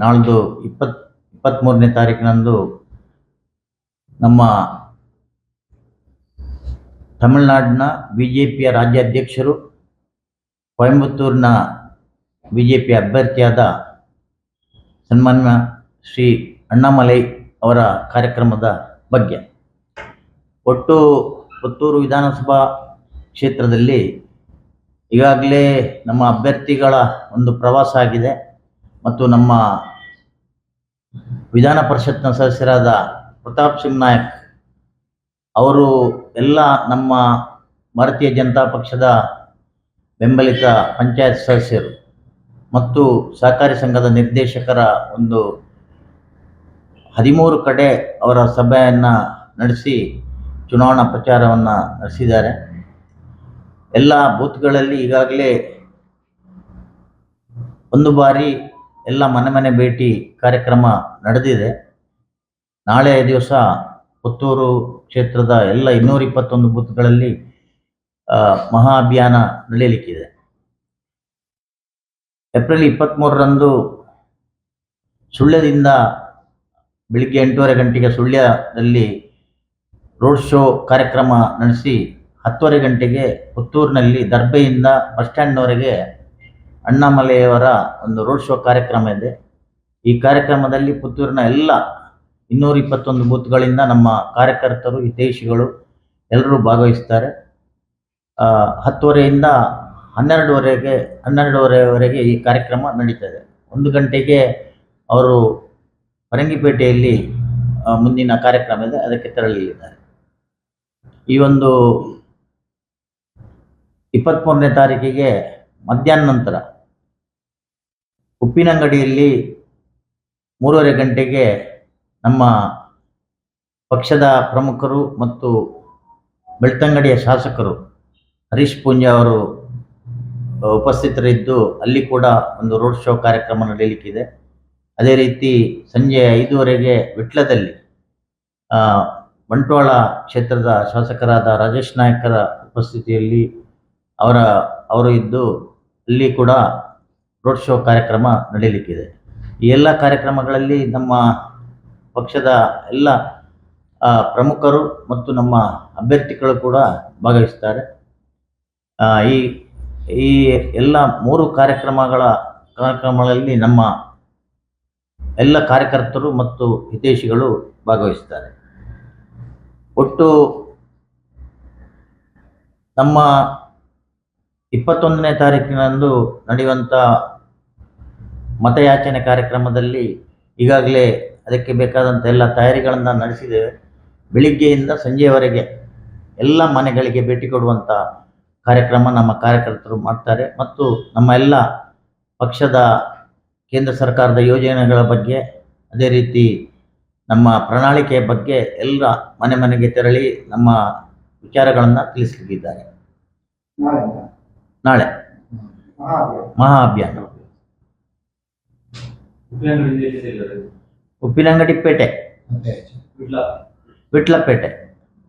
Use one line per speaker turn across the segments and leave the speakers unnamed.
ನಾಳ್ದು ಇಪ್ಪತ್ ಇಪ್ಪತ್ತ್ಮೂರನೇ ತಾರೀಕಿನಂದು ನಮ್ಮ ತಮಿಳುನಾಡಿನ ಬಿ ಜೆ ಪಿಯ ರಾಜ್ಯಾಧ್ಯಕ್ಷರು ಕೊಯಂಬತ್ತೂರಿನ ಬಿ ಜೆ ಪಿ ಅಭ್ಯರ್ಥಿಯಾದ ಸನ್ಮಾನ್ಯ ಶ್ರೀ ಅಣ್ಣಾಮಲೈ ಅವರ ಕಾರ್ಯಕ್ರಮದ ಬಗ್ಗೆ. ಒಟ್ಟು ಪುತ್ತೂರು ವಿಧಾನಸಭಾ ಕ್ಷೇತ್ರದಲ್ಲಿ ಈಗಾಗಲೇ ನಮ್ಮ ಅಭ್ಯರ್ಥಿಗಳ ಒಂದು ಪ್ರವಾಸ ಆಗಿದೆ. ಮತ್ತು ನಮ್ಮ ವಿಧಾನ ಪರಿಷತ್ನ ಸದಸ್ಯರಾದ ಪ್ರತಾಪ್ ಸಿಂಗ್ ನಾಯಕ್ ಅವರು ಎಲ್ಲ ನಮ್ಮ ಭಾರತೀಯ ಜನತಾ ಪಕ್ಷದ ಬೆಂಬಲಿತ ಪಂಚಾಯತ್ ಸದಸ್ಯರು ಮತ್ತು ಸಹಕಾರಿ ಸಂಘದ ನಿರ್ದೇಶಕರ ಒಂದು ಹದಿಮೂರು ಕಡೆ ಅವರ ಸಭೆಯನ್ನು ನಡೆಸಿ ಚುನಾವಣಾ ಪ್ರಚಾರವನ್ನು ನಡೆಸಿದ್ದಾರೆ. ಎಲ್ಲ ಬೂತ್ಗಳಲ್ಲಿ ಈಗಾಗಲೇ ಒಂದು ಬಾರಿ ಎಲ್ಲ ಮನೆ ಮನೆ ಭೇಟಿ ಕಾರ್ಯಕ್ರಮ ನಡೆದಿದೆ. ನಾಳೆ ದಿವಸ ಪುತ್ತೂರು ಕ್ಷೇತ್ರದ ಎಲ್ಲ ಇನ್ನೂರ ಇಪ್ಪತ್ತೊಂದು ಬೂತ್ಗಳಲ್ಲಿ ಮಹಾ ಅಭಿಯಾನ ನಡೆಯಲಿಕ್ಕಿದೆ. ಏಪ್ರಿಲ್ ಇಪ್ಪತ್ತ್ಮೂರರಂದು ಸುಳ್ಯದಿಂದ ಬೆಳಿಗ್ಗೆ ಎಂಟೂವರೆ ಗಂಟೆಗೆ ಸುಳ್ಯದಲ್ಲಿ ರೋಡ್ ಶೋ ಕಾರ್ಯಕ್ರಮ ನಡೆಸಿ ಹತ್ತುವರೆ ಗಂಟೆಗೆ ಪುತ್ತೂರಿನಲ್ಲಿ ದರ್ಬೆಯಿಂದ ಬಸ್ ಸ್ಟ್ಯಾಂಡ್ನವರೆಗೆ ಅಣ್ಣಾಮಲೆಯವರ ಒಂದು ರೋಡ್ ಶೋ ಕಾರ್ಯಕ್ರಮ ಇದೆ. ಈ ಕಾರ್ಯಕ್ರಮದಲ್ಲಿ ಪುತ್ತೂರಿನ ಎಲ್ಲ ಇನ್ನೂರ ಇಪ್ಪತ್ತೊಂದು ಬೂತ್ಗಳಿಂದ ನಮ್ಮ ಕಾರ್ಯಕರ್ತರು, ಹಿತೈಷಿಗಳು ಎಲ್ಲರೂ ಭಾಗವಹಿಸ್ತಾರೆ. ಹತ್ತುವರೆಯಿಂದ ಹನ್ನೆರಡುವರೆಗೆ, ಹನ್ನೆರಡುವರೆವರೆಗೆ ಈ ಕಾರ್ಯಕ್ರಮ ನಡೀತದೆ ಒಂದು ಗಂಟೆಗೆ ಅವರು ಪರಂಗಿಪೇಟೆಯಲ್ಲಿ ಮುಂದಿನ ಕಾರ್ಯಕ್ರಮ ಇದೆ. ಅದಕ್ಕೆ ತೆರಳಲಿದ್ದಾರೆ. ಈ ಒಂದು ಇಪ್ಪತ್ತ್ಮೂರನೇ ತಾರೀಕಿಗೆ ಮಧ್ಯಾಹ್ನ ನಂತರ ಉಪ್ಪಿನಂಗಡಿಯಲ್ಲಿ ಮೂರುವರೆ ಗಂಟೆಗೆ ನಮ್ಮ ಪಕ್ಷದ ಪ್ರಮುಖರು ಮತ್ತು ಬೆಳ್ತಂಗಡಿಯ ಶಾಸಕರು ಹರೀಶ್ ಪೂಂಜ ಅವರು ಉಪಸ್ಥಿತರಿದ್ದು ಅಲ್ಲಿ ಕೂಡ ಒಂದು ರೋಡ್ ಶೋ ಕಾರ್ಯಕ್ರಮ ನಡೆಯಲಿಕ್ಕಿದೆ ಅದೇ ರೀತಿ ಸಂಜೆ ಐದುವರೆಗೆ ವಿಟ್ಲದಲ್ಲಿ ಬಂಟ್ವಾಳ ಕ್ಷೇತ್ರದ ಶಾಸಕರಾದ ರಾಜೇಶ್ ನಾಯಕರ ಉಪಸ್ಥಿತಿಯಲ್ಲಿ ಅವರ, ಅವರು ಇದ್ದು ಅಲ್ಲಿ ಕೂಡ ರೋಡ್ ಶೋ ಕಾರ್ಯಕ್ರಮ ನಡೀಲಿಕ್ಕಿದೆ. ಈ ಎಲ್ಲ ಕಾರ್ಯಕ್ರಮಗಳಲ್ಲಿ ನಮ್ಮ ಪಕ್ಷದ ಎಲ್ಲ ಪ್ರಮುಖರು ಮತ್ತು ನಮ್ಮ ಅಭ್ಯರ್ಥಿಗಳು ಕೂಡ ಭಾಗವಹಿಸ್ತಾರೆ. ಈ ಈ ಎಲ್ಲ ಮೂರು ಕಾರ್ಯಕ್ರಮಗಳ ಕಾರ್ಯಕ್ರಮಗಳಲ್ಲಿ ನಮ್ಮ ಎಲ್ಲ ಕಾರ್ಯಕರ್ತರು ಮತ್ತು ಹಿತೈಷಿಗಳು ಭಾಗವಹಿಸ್ತಾರೆ. ಒಟ್ಟು ನಮ್ಮ ಇಪ್ಪತ್ತೊಂದನೇ ತಾರೀಕಿನಂದು ನಡೆಯುವಂಥ ಮತಯಾಚನೆ ಕಾರ್ಯಕ್ರಮದಲ್ಲಿ ಈಗಾಗಲೇ ಅದಕ್ಕೆ ಬೇಕಾದಂಥ ಎಲ್ಲ ತಯಾರಿಗಳನ್ನು ನಡೆಸಿದ್ದೇವೆ. ಬೆಳಿಗ್ಗೆಯಿಂದ ಸಂಜೆಯವರೆಗೆ ಎಲ್ಲ ಮನೆಗಳಿಗೆ ಭೇಟಿ ಕೊಡುವಂಥ ಕಾರ್ಯಕ್ರಮ ನಮ್ಮ ಕಾರ್ಯಕರ್ತರು ಮಾಡ್ತಾರೆ. ಮತ್ತು ನಮ್ಮ ಎಲ್ಲ ಪಕ್ಷದ ಕೇಂದ್ರ ಸರ್ಕಾರದ ಯೋಜನೆಗಳ ಬಗ್ಗೆ ಅದೇ ರೀತಿ ನಮ್ಮ ಪ್ರಣಾಳಿಕೆಯ ಬಗ್ಗೆ ಎಲ್ಲ ಮನೆ ಮನೆಗೆ ತೆರಳಿ ನಮ್ಮ ವಿಚಾರಗಳನ್ನು ತಿಳಿಸಲಿದ್ದಾರೆ
ನಾಳೆ. ಮಹಾ
ಅಭಿಯಾನ
ಉಪ್ಪಿನಂಗಡಿ
ಪೇಟೆ
ವಿಟ್ಲ.
ವಿಟ್ಲಪೇಟೆ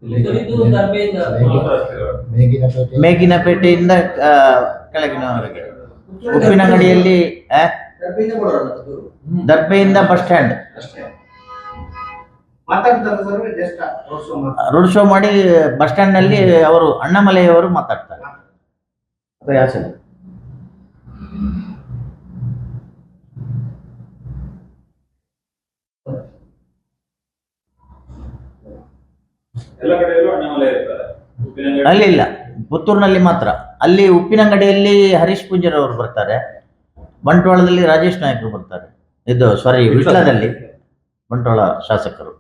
ಇದು ದರ್ಬೆಯಿಂದ
ಮೇಗಿನ ಪೇಟೆ
ಮೇಗಿನ ಪೇಟೆಯಿಂದ ಆ, ಕೆಳಗಿನವರೆಗೆ ಉಪ್ಪಿನಂಗಡಿಯಲ್ಲಿ
ದರ್ಬೆಯಿಂದ
ಬಸ್ ಸ್ಟ್ಯಾಂಡ್
ರೋಡ್ ಶೋ
ಮಾಡಿ ಬಸ್ ಸ್ಟ್ಯಾಂಡ್ನಲ್ಲಿ ಅವರು ಅಣ್ಣಾಮಲೆಯವರು ಮಾತಾಡ್ತಾರೆ.
ಉಪ್ಪಿನಂಗಡಿ
ಅಲ್ಲಿ ಇಲ್ಲ. ಪುತ್ತೂರಿನಲ್ಲಿ ಮಾತ್ರ. ಅಲ್ಲಿ ಉಪ್ಪಿನಂಗಡಿಯಲ್ಲಿ ಹರೀಶ್ ಪೂಂಜರ್ ಅವರು ಬರ್ತಾರೆ. ಬಂಟ್ವಾಳದಲ್ಲಿ ರಾಜೇಶ್ ನಾಯಕರು ಬರ್ತಾರೆ. ಇದು ಸಾರಿ. ವಿಟ್ಲದಲ್ಲಿ ಬಂಟ್ವಾಳ ಶಾಸಕರು.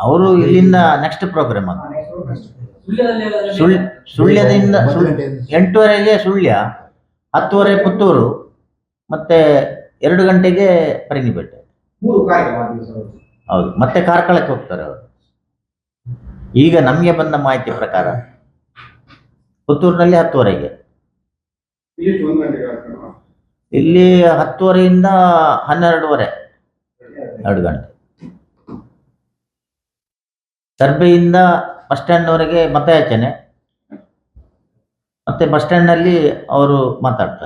ಅವರು ಇಲ್ಲಿಂದ ನೆಕ್ಸ್ಟ್ ಪ್ರೋಗ್ರಾಮ್ ಅದು. ಸುಳ್ ಸುಳ್ಯದಿಂದ ಎಂಟೂವರೆಗೆ ಸುಳ್ಯ ಹತ್ತುವರೆ ಪುತ್ತೂರು ಮತ್ತೆ ಎರಡು ಗಂಟೆಗೆ ಪರಿಣಿ
ಮೂರು ಕಾರ್ಯಕ್ರಮ ಆಗ್ತದೆ
ಹೌದು ಮತ್ತೆ ಕಾರ್ಕಳಕ್ಕೆ ಹೋಗ್ತಾರೆ ಅವರು. ಈಗ ನಮಗೆ ಬಂದ ಮಾಹಿತಿ ಪ್ರಕಾರ ಪುತ್ತೂರಿನಲ್ಲಿ ಹತ್ತುವರೆಗೆ.
ಇಲ್ಲಿ
ಹತ್ತುವರೆಯಿಂದ ಹನ್ನೆರಡುವರೆ. ಎರಡು ಗಂಟೆ. ಸರ್ಬೆಯಿಂದ ಬಸ್ ಮತ ಮತಯಾಚನೆ ಮತ್ತೆ ಬಸ್ ಸ್ಟ್ಯಾಂಡ್ನಲ್ಲಿ ಅವರು ಮಾತಾಡ್ತಾರೆ.